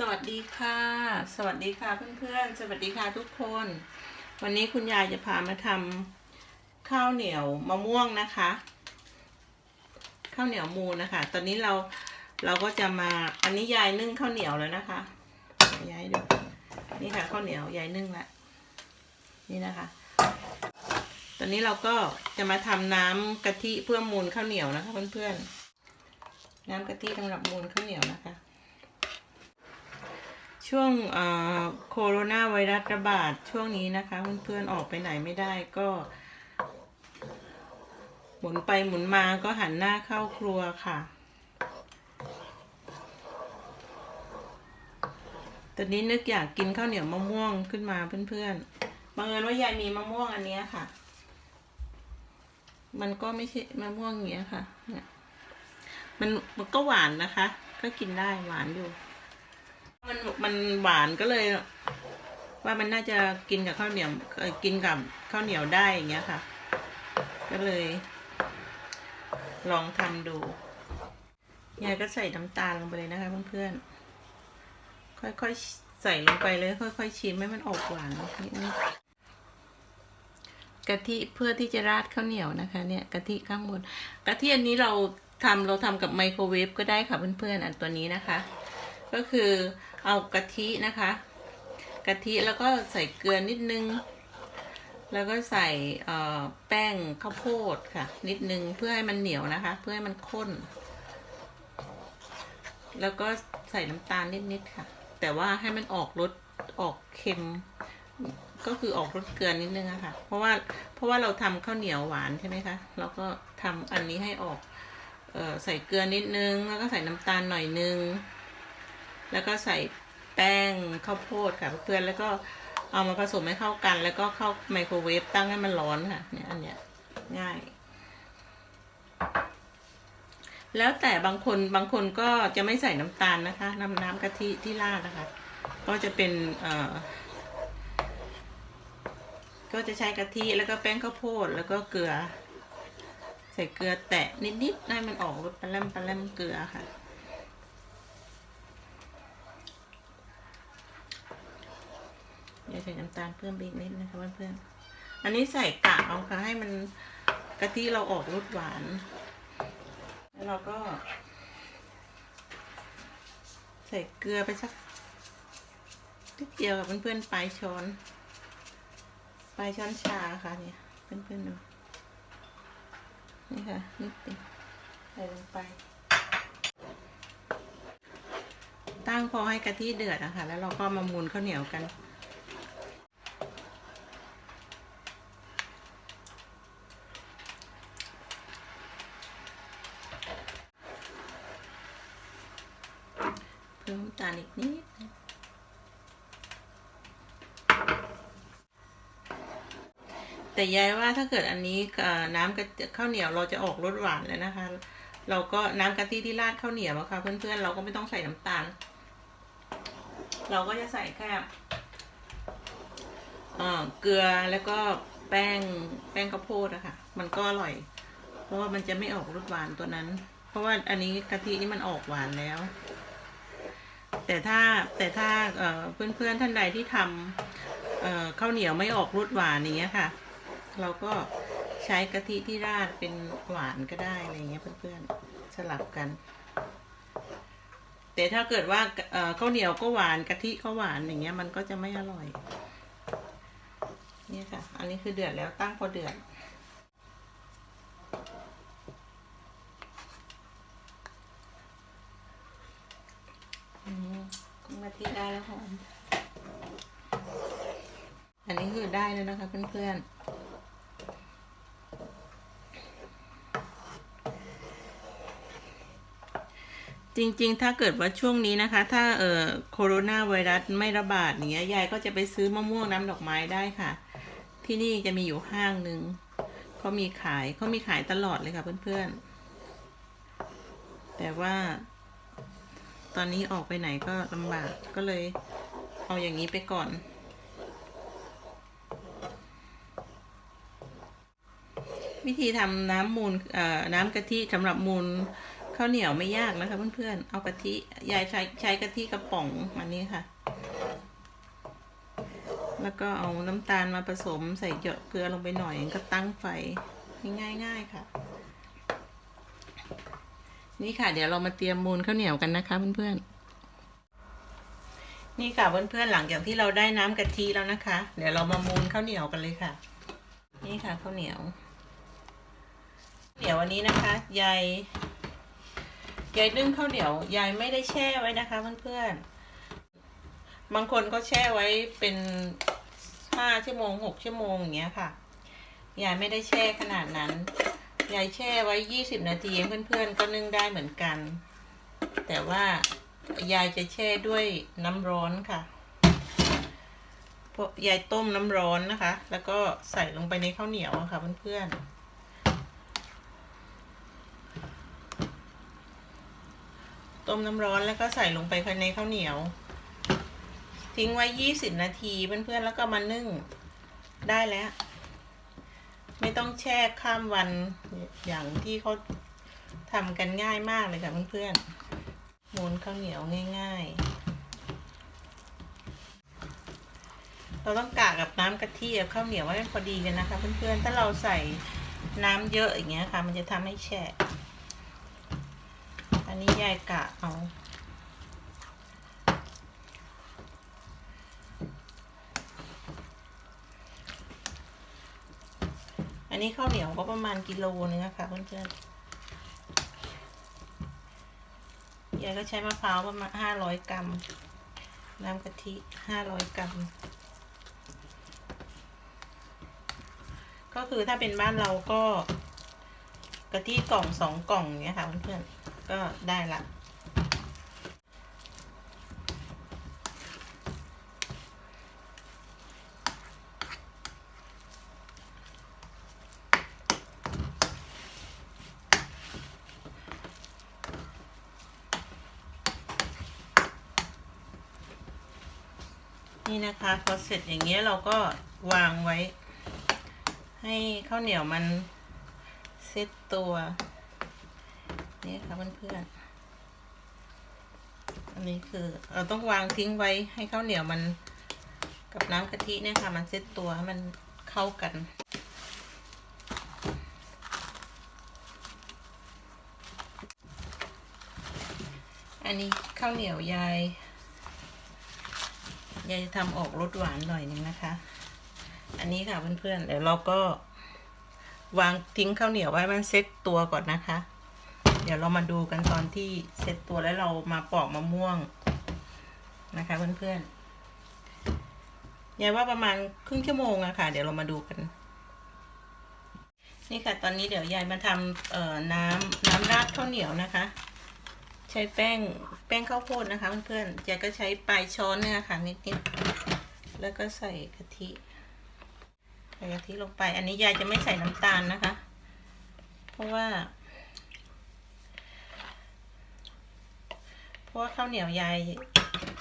สวัสดีค่ะ สวัสดีค่ะเพื่อนๆ สวัสดีค่ะทุกคน วันนี้คุณยายจะพามาทำข้าวเหนียวมะม่วงนะคะ ข้าวเหนียวมูนนะคะ ตอนนี้เราเราก็จะมาอันนี้ยายนึ่งข้าวเหนียวแล้วนะคะยายดูนี่ค่ะข้าวเหนียวยายนึ่งละนี่นะคะ ตอนนี้เราก็จะมาทำน้ำกะทิเพื่อมูนข้าวเหนียวนะคะเพื่อนๆน้ำกะทิสำหรับมูนข้าวเหนียวนะคะ ช่วงเอ่อโคโรนาไวรัสระบาดช่วงนี้นะคะ เพื่อนๆออกไปไหนไม่ได้ก็ หมุนไปหมุนมาก็หันหน้าเข้าครัวค่ะตอนนี้นึกอยากกินข้าวเหนียวมะม่วงขึ้นมาเพื่อนๆบังเอิญว่ายายมีมะม่วงอันนี้ค่ะ มันก็ไม่ใช่มะม่วงอย่างเงี้ยค่ะเนี่ยมันมันก็หวานนะคะ ก็กินได้หวานอยู่ มันมันหวานก็เลย ว่ามันน่าจะกินกับข้าวเหนียวกินกับข้าวเหนียวได้อย่างเงี้ยค่ะ ก็เลย ลองทำดูยายก็ใส่น้ำตาลลงไปเลยนะคะเพื่อนๆค่อยๆใส่ลงไปเลย ค่อยๆชิมให้มันออกหวานนิดนึงกะทิเพื่อที่จะราดข้าวเหนียวนะคะเนี่ยกะทิข้างบนกะทิอันนี้เราทำเราทำกับไมโครเวฟก็ได้ค่ะเพื่อนๆอันตัวนี้นะคะ ก็คือ เอากะทินะคะ กะทิแล้วก็ใส่เกลือนิดนึง แล้วก็ใส่แป้งข้าวโพดค่ะ นิดนึงเพื่อให้มันเหนียวนะคะ เพื่อให้มันข้น แล้วก็ใส่น้ำตาลนิดๆค่ะ แต่ว่าให้มันออกรสออกเค็มก็คือออกรสเกลือนิดนึงอะค่ะ เพราะว่าเพราะว่าเราทำข้าวเหนียวหวานใช่ไหมคะ เราก็ทำอันนี้ให้ออกออใส่เกลือนิดนึง แล้วก็ใส่น้ำตาลหน่อยนึง แล้วก็ใส่ แป้งข้าวโพดค่ะเพื่อนแล้วก็เอามาผสมให้เข้ากัน แล้วก็เข้าไมโครเวฟตั้งให้มันร้อนค่ะ เนี่ยอันเนี้ยง่าย แล้วแต่บางคนบางคนก็จะไม่ใส่น้ำตาลนะคะ น้ำน้ำกะทิที่ราดนะคะ ก็จะเป็นเอ่อก็จะใช้กะทิแล้วก็แป้งข้าวโพดแล้วก็เกลือ ใส่เกลือแตะนิดๆให้มันออกรสปลาแรมปลาแรมเกลือค่ะ เดี๋ยวใส่น้ำ ตาลเพิ่มไปอีกนิดนะคะเพื่อนๆ อันนี้ใส่กะเอาค่ะให้มันกะทิเราออกรสหวาน แล้วเราก็ ใส่เกลือไปสักนิดเดียวกับเพื่อนๆปลายช้อนปลายช้อนชาค่ะเนี่ยเพื่อนๆดูนี่ค่ะนิดเดียวใส่ลงไป ตั้งพอให้กะทิเดือดอะคะแล้วเราก็มามูนข้าวเหนียวกัน น้ำตาลอีกนิดแต่ยายว่าถ้าเกิดอันนี้น้ำกะข้าวเหนียวเราจะออกรสหวานแล้วนะคะ เราก็น้ำกะทิที่ราดข้าวเหนียวอะค่ะเพื่อนๆเราก็ไม่ต้องใส่น้ำตาล เราก็จะใส่แค่เอ่อเกลือแล้วก็แป้งแป้งข้าวโพดอะค่ะ มันก็อร่อย เพราะว่ามันจะไม่ออกรสหวานตัวนั้น เพราะว่าอันนี้กะทินี่มันออกหวานแล้ว แต่ถ้าแต่ถ้าเอ่อนเพื่อนท่านใดที่ทำข้าวเหนียวไม่ออกรสหวานอย่างเงี้ยค่ะ เราก็ใช้กะทิที่ราดเป็นหวานก็ได้อะไรเงี้ยเพื่อนๆสลับกัน แต่ถ้าเกิดว่าข้าวเหนียวก็หวานกะทิก็หวานอย่างเงี้ยมันก็จะไม่อร่อยเนี่ยค่ะ อันนี้คือเดือดแล้วตั้งพอเดือด อืมมา ที่ได้แล้วหอม อันนี้คือได้แล้วนะคะเพื่อนๆ จริงๆ ถ้าเกิดว่าช่วงนี้นะคะ ถ้าเอ่อโคโรนาไวรัสไม่ระบาดเงี้ย ยายก็จะไปซื้อมะม่วงน้ำดอกไม้ได้ค่ะ ที่นี่จะมีอยู่ห้างหนึ่งเขามีขายเขามีขายตลอดเลยค่ะเพื่อนๆ แต่ว่า ตอนนี้ออกไปไหนก็ลำบากก็เลยเอาอย่างนี้ไปก่อน วิธีทำน้ำมูลน้ำกะทิสำหรับมูลข้าวเหนียวไม่ยากนะคะเพื่อนๆ เอากะทิยายใช้ใช้กะทิกระป๋องอันนี้ค่ะ แล้วก็เอาน้ำตาลมาผสมใส่เยอะเกลือลงไปหน่อยก็ตั้งไฟง่ายๆค่ะ นี่ค่ะ เดี๋ยวเรามาเตรียมมูลข้าวเหนียวกันนะคะ เพื่อนๆ นี่ค่ะเพื่อนๆ หลังจากที่เราได้น้ำกะทิแล้วนะคะ เดี๋ยวเรามามูลข้าวเหนียวกันเลยค่ะ นี่ค่ะข้าวเหนียวเหนียววันนี้นะคะยายยายนึ่งข้าวเหนียวยายไม่ได้แช่ไว้นะคะ เพื่อนๆ บางคนก็แช่ไว้เป็นห้าชั่วโมงหกชั่วโมงอย่างเงี้ยค่ะยายไม่ได้แช่ขนาดนั้น ยายแช่ไว้ยี่สิบนาทีเพื่อนๆก็นึ่งได้เหมือนกัน แต่ว่ายายจะแช่ด้วยน้ำร้อนค่ะพราะยายต้มน้ำร้อนนะคะ แล้วก็ใส่ลงไปในข้าวเหนียวะค่ะเพื่อนๆ ต้มน้ำร้อนแล้วก็ใส่ลงไปภายในข้าวเหนียว ทิ้งไว้ยี่สิบนาทีเพื่อนๆ แล้วก็มานึ่งได้แล้ว ไม่ต้องแช่ข้ามวันอย่างที่เขาทำกันง่ายมากเลยค่ะเพื่อนๆมูนข้าวเหนียวง่าย ๆ เราต้องกะกับน้ำกะทิกับข้าวเหนียวไว้พอดีกันนะคะ เพื่อนๆ ถ้าเราใส่น้ำเยอะอย่างเงี้ยค่ะ มันจะทำให้แฉะ อันนี้ยายกะเอา อันนี้ข้าวเหนียวก็ประมาณกิโลนึงอะค่ะเพื่อนๆ ยายก็ใช้มะพร้าวประมาณห้าร้อยกรัม น้ำกะทิห้าร้อยกรัม ก็คือถ้าเป็นบ้านเราก็กะทิกล่องสองกล่องเนี้ยค่ะเพื่อนๆ ก็ได้ละ พอเสร็จอย่างเงี้ยเราก็วางไว้ ให้ข้าวเหนียวมันเซตตัว นี่ค่ะเพื่อนๆ อันนี้คือเราต้องวางทิ้งไว้ให้ข้าวเหนียวมันกับน้ำกะทิเนี่ยค่ะ มันเซตตัวให้มันเข้ากันอันนี้ข้าวเหนียวยาย ยายจะทำออกรสหวานหน่อยนึงนะคะ อันนี้ค่ะเพื่อนๆเดี๋ยวเราก็ วางทิ้งข้าวเหนียวไว้มันเซ็ตตัวก่อนนะคะ เดี๋ยวเรามาดูกันตอนที่เซ็ตตัวแล้วเรามาปอกมะม่วงนะคะ เพื่อนๆยายว่าประมาณครึ่งชั่วโมงอะค่ะ เดี๋ยวเรามาดูกันนี่ค่ะ ตอนนี้เดี๋ยวยายมาทำเอ่อน้ำน้ำราดข้าวเหนียวนะคะ ช้แป้งแป้งข้าวโพดนะคะเพื่อนๆยายก็ใช้ปลายช้อนเนี่ยค่ะนิดๆ แล้วก็ใส่กะทิใส่กะทิลงไป อันนี้ยายจะไม่ใส่น้ำตาลนะคะ เพราะว่า เพราะว่าข้าวเหนียวยาย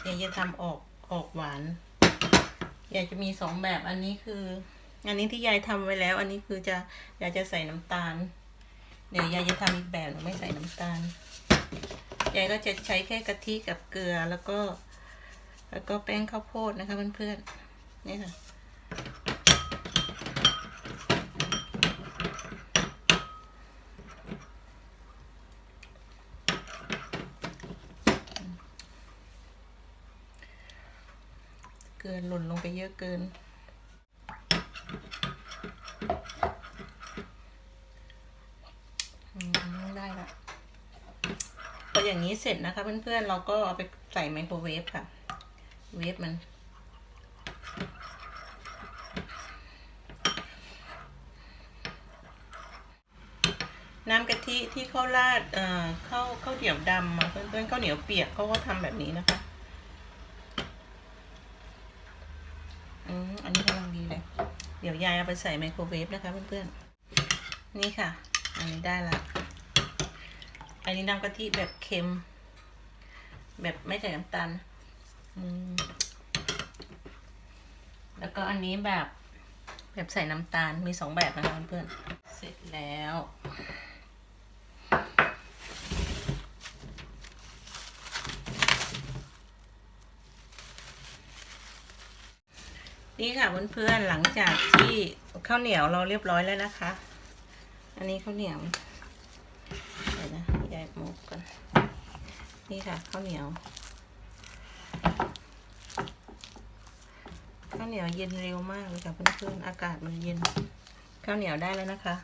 ยายจะทำออกออกหวาน ยายจะมีสองแบบ อันนี้คือ อันนี้ที่ยายทำไว้แล้ว อันนี้คือจะยายจะใส่น้ำตาล เดี๋ยวยายจะทำอีกแบบหนึ่งไม่ใส่น้ำตาล ยายก็จะใช้แค่กะทิกับเกลือแล้วก็ แล้วก็แป้งข้าวโพดนะคะเพื่อนๆนี่ค่ะเกินหล่นลงไปเยอะเกิน อืมได้ละพออย่าง นี้เสร็จนะคะเพื่อนๆ เราก็เอาไปใส่ไมโครเวฟค่ะ เวฟมัน น้ำกะทิที่เขาราดเอ่อข้าวข้าวเหนียวดำอะเพื่อนๆข้าวเหนียวเปียกเขาก็ทำแบบนี้นะคะอืมอันนี้กำลังดีเลย เดี๋ยวยายเอาไปใส่ไมโครเวฟนะคะเพื่อนๆ นี่ค่ะ อันนี้ได้ละ อันนี้น้ำกะทิแบบเค็ม แบบไม่ใส่น้ำตาลแล้วก็อันนี้แบบ แบบใส่น้ำตาลมีสองแบบนะคะเพื่อนเสร็จแล้วนี่ค่ะเพื่อนเพื่อนหลังจากที่ข้าวเหนียวเราเรียบร้อยแล้วนะคะ อันนี้ข้าวเหนียว นี่ค่ะข้าวเหนียวข้าวเหนียวเย็นเร็วมากเลยค่ะเพื่อนๆอากาศมันเย็นข้าวเหนียวได้แล้วนะคะ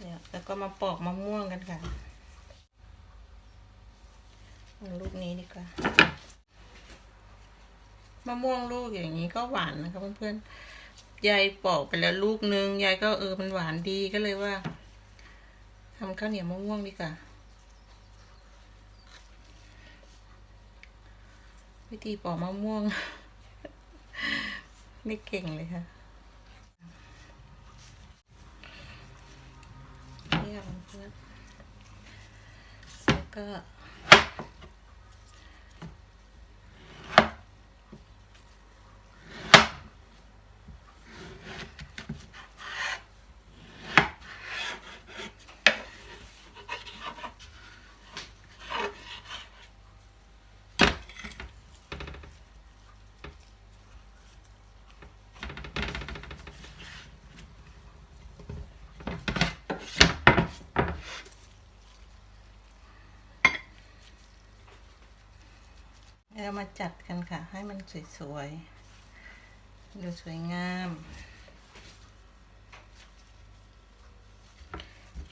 เดี๋ยวแล้วก็มาปอกมะม่วงกันค่ะลูกนี้ดีกว่ามะม่วงลูกอย่างนี้ก็หวานนะคะเพื่อนๆยายปอกไปแล้วลูกนึงยายก็เออมันหวานดีก็เลยว่า ทำข้าวเหนียวมะม่วงดีกว่า วิธีปอกมะม่วง ไม่เก่งเลยค่ะนี่ค่ะเพื่อนแล้วก็ เรามาจัดกันค่ะ ให้มันสวยๆ ดูสวยงาม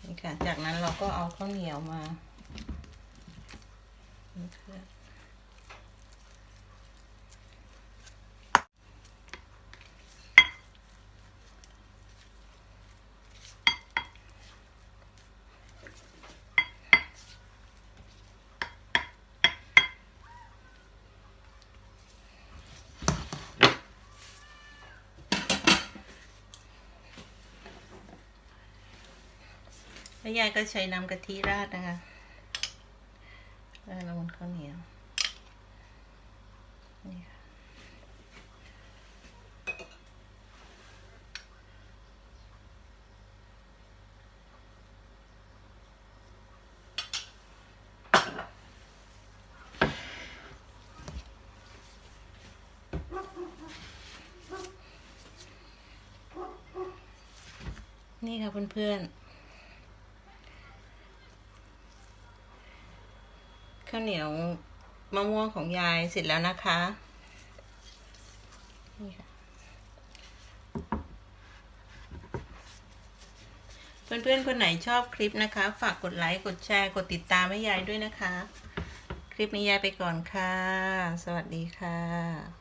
นี่ค่ะ จากนั้นเราก็เอาข้าวเหนียวมา แล้วยายก็ใช้น้ำกะทิราดนะคะราดลงบนข้าวเหนียวนี่ค่ะนี่ค่ะเพื่อนๆ ข้าวเหนียวมะม่วงของยายเสร็จแล้วนะคะ นี่ค่ะ เพื่อนๆ คนไหนชอบคลิปนะคะ ฝากกดไลค์ กดแชร์ กดติดตามให้ยายด้วยนะคะ คลิปนี้ยายไปก่อนค่ะ สวัสดีค่ะ